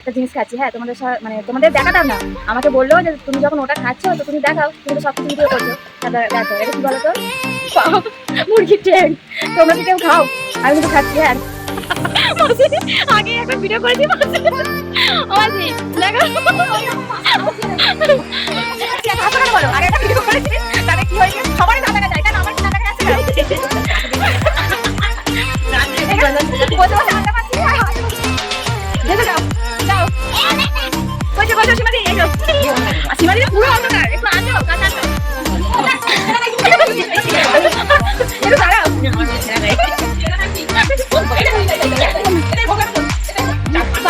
একটা জিনিস খাচ্ছি। হ্যাঁ তোমাদের মানে তোমাদের দেখাতাম না। আমাকে বলল যে তুমি যখন ওটা খাচ্ছ, তো তুমি দেখাও, তুমি তো সব কিছু ভিডিও করছ দেখো, এটা কি বলো তো মুরগির ট্রেন তোমরা কি কেউ খাও? আমি কিন্তু খাচ্ছি হ্যাঁ। আগে একটা ভিডিও করেছি দেখো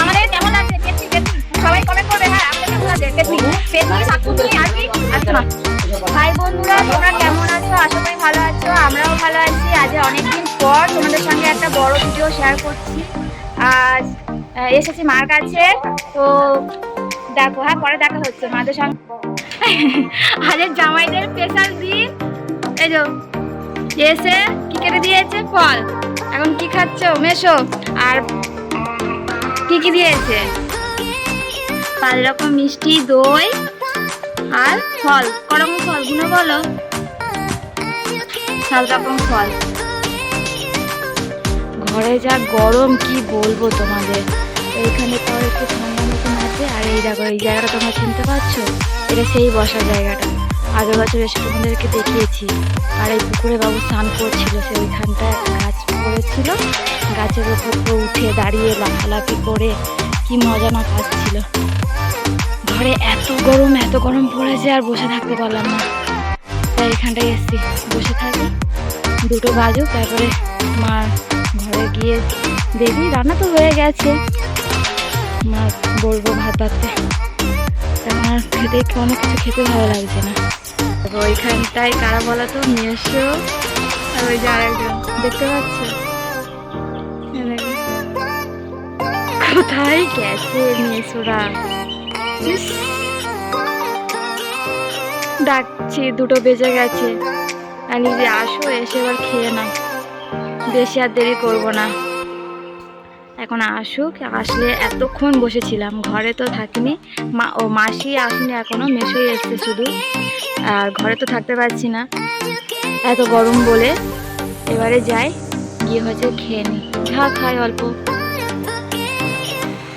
আমাদের কেমন লাগছে সবাই কমেন্ট না বন্ধুরা তোমরা কেমন আছো আশা করি ভালো আছো আমরাও ভালো আছি আজ অনেকদিন পর তোমাদের সঙ্গে একটা বড় ভিডিও শেয়ার করছি। আজ এসেছি মার কাছে। তো দেখো হ্যাঁ পরে দেখা হচ্ছে, মাদের সঙ্গে। আজের জামাইদের স্পেশাল দিন। এই যে, এসে কি কেটে দিয়েছে? ফল। এখন কি খাচ্ছ? মেশো। আর কি কি দিয়েছে? পাঁচ রকম মিষ্টি, দই আর ফল। করম ফলগুলো বলো। সাত রকম ফল। ঘরে যা গরম, কি বলব তোমাদের? এইখানে তাও একটু এই দেখো এই জায়গাটা তোমরা চিনতে পারছ? এটা সেই বসার জায়গাটা। আগের বছর এসে তোমাদেরকে দেখিয়েছি। আর এই পুকুরে বাবু স্নান করছিল, সে ওইখানটায় একটা গাছ পড়েছিল। গাছের উপর তো উঠে দাঁড়িয়ে লাফালাফি করে কি মজা না পাচ্ছিল। ঘরে এত গরম এত গরম পড়েছে আর বসে থাকতে পারলাম না। তাই এখানটায় এসছি, বসে থাকি। দুটো বাজুক, তারপরে মা ঘরে গিয়ে দেখি, রান্না তো হয়ে গেছে। মা বলব ভাত ভাততে আর খেতে কোনো কিছু খেতে ভালো লাগছে না। ওইখানটায় কারা বলা তো মেশো আর ওই যে আরেকজন। দেখতে পাচ্ছ? কোথায় গেছে মেসোরা? ডাকছি, দুটো বেজে গেছে। আর নিজে আসো, এসে এবার খেয়ে নাও। বেশি আর দেরি করব না। এখন আসুক, আসলে এতক্ষণ বসেছিলাম, ঘরে তো থাকিনি। মা ও মাসি আসেনি এখনও মেশোই এসছে শুধু। আর ঘরে তো থাকতে পারছি না। এত গরম বলে এবারে যাই, গিয়ে হচ্ছে খেয়ে নি যা খাই অল্প।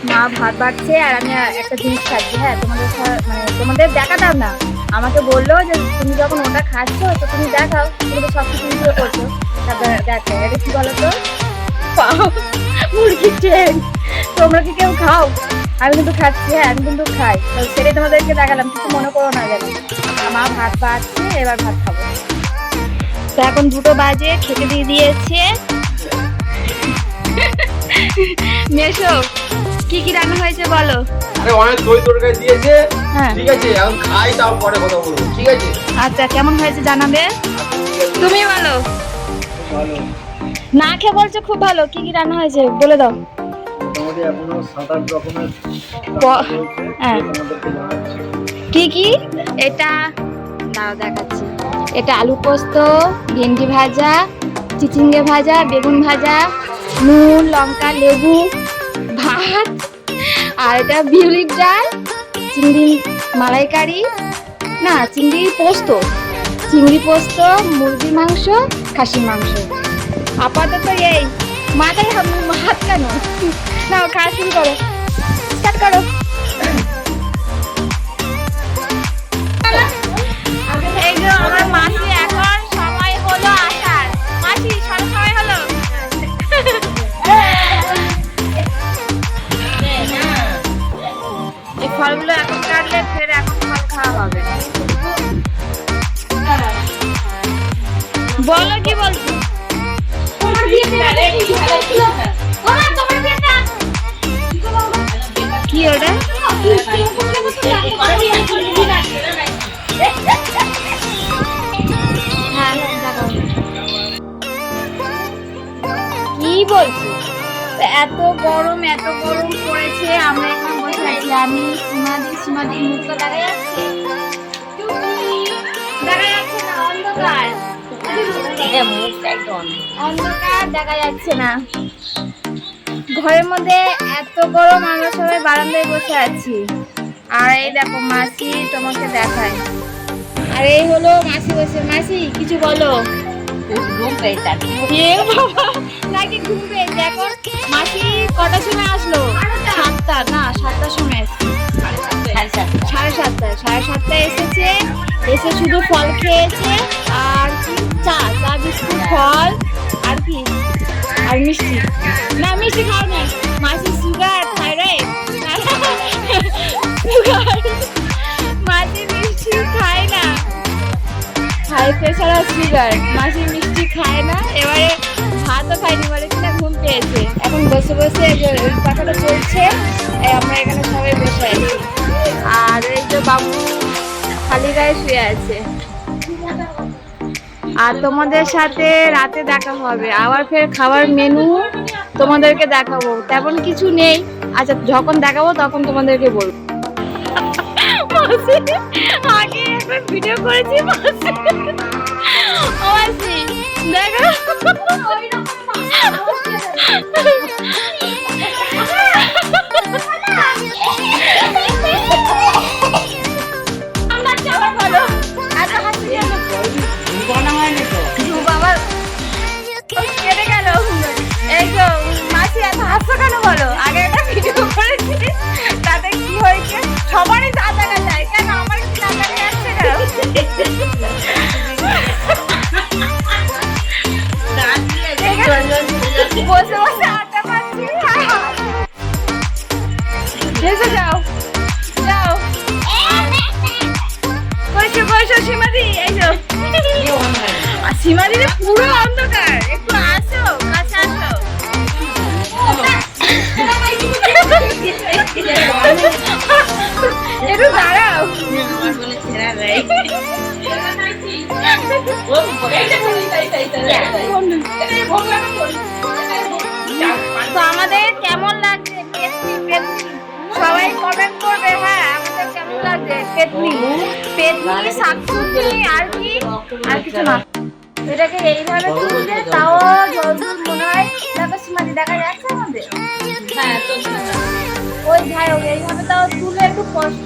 মা ভাত বাড়ছে আর আমি একটা জিনিস খাচ্ছি হ্যাঁ তোমাদের মানে তোমাদের দেখাতাম না। আমাকে বলল যে তুমি যখন ওটা খাচ্ছ, তো তুমি দেখাও, তুমি তো সব কিছু করছ। তারপর দেখো, এটা কি বলো তো পাও, মুরগির ট্রেন তোমরা কি কেউ খাও? আমি কিন্তু খাচ্ছি হ্যাঁ আমি কিন্তু খাই। তো সেটাই তোমাদেরকে দেখালাম কিছু মনে করো না যেন মা ভাত বাড়ছে এবার ভাত খাব। তো এখন দুটো বাজে খেতে দিয়ে দিয়েছে। মেশো কি কি রান্না হয়েছে বলো? আরে অনেক দই তরকারি দিয়েছে। হ্যাঁ। ঠিক আছে এখন খাই তারপরে কথা বলব। ঠিক আছে? আচ্ছা কেমন হয়েছে জানাবে? তুমি বলো। ভালো। না খেয়ে বলছো খুব ভালো। কি কি রান্না হয়েছে? বলে দাও। মোটামুটি এখনও সাত আট রকমের প- রয়েছে, হ্যাঁ। কি কি? এটা দাও দেখাচ্ছি। এটা আলু পোস্ত ভেন্ডি ভাজা চিচিঙ্গে ভাজা বেগুন ভাজা নুন লঙ্কা লেবু ভাত আর এটা বিউলির ডাল চিংড়ি মালাইকারি না চিংড়ি পোস্ত। চিংড়ি পোস্ত মুরগির মাংস খাসির মাংস। আপাতত এই মাথায় হাত- কেন নাও খাওয়া শুরু করো স্টার্ট করো আমার মাসি এখন সময় আসার মাসি সময় হলো এই ফলগুলো এখন কাটলে ফের এখন খাওয়া হবে বলো? কি বলছো কি ওটা? কি বলছি এত গরম এত গরম পড়েছে আমরা এখানে বসে আছি আমি সীমাদি সীমাদি মুখ তো দেখা অন্ধকার দেখা যাচ্ছে না। ঘরের মধ্যে এত গরম আমরা সবাই বারান্দায় বসে আছি। আর এই দেখো মাসি তোমাকে দেখায়। আর এই হলো মাসি বসে। মাসি কিছু বলো। এ বাবা, নাকি ঘুম পেয়েছে এখন মাসি কটার সময় আসলো? সাতটা না সাতটার সময় আসছে। সাড়ে সাতটা। সাড়ে সাতটায় এসেছে। এসে শুধু ফল খেয়েছে। আর আর মিষ্টি। না, মিষ্টি খাও না মাসি সুগার, থাইরয়েড। সুগার। মিষ্টি খায় না। High pressure sugar. মাসি মিষ্টি খায় না। এবারে ভাতও খায়নি বলে কিনা ঘুম পেয়েছে। এখন বসে বসে পাখাটা চলছে আমরা এখানে সবাই বসে আছি। আর এই যে বাবু খালি গায়ে শুয়ে আছে। আর তোমাদের সাথে রাতে দেখা হবে আবার ফের খাবার মেনু তোমাদেরকে দেখাবো তেমন কিছু নেই আচ্ছা যখন দেখাবো তখন তোমাদেরকে বলব মাসি, আগে একবার ভিডিও করেছি মাসি। ও মাসি, দেখো। বলো, আর পুরো অন্ধকার। একটু আসো, কাছে আসো। একটু দাঁড়াও। তো আমাদের কেমন লাগছে? পেতনি পেতনি। সবাই কমেন্ট করবে হ্যাঁ আমাদের কেমন লাগছে? পেতনি। পেতনি, শাকসবজি, আর কি? আর কিছু না। এটাকে এইভাবে তুললে তাও জলদুল মনে হয় দেখো সীমাদি দেখা যাচ্ছে আমাদের। ওই যাই হোক এইভাবে তাও তুলে একটু কষ্ট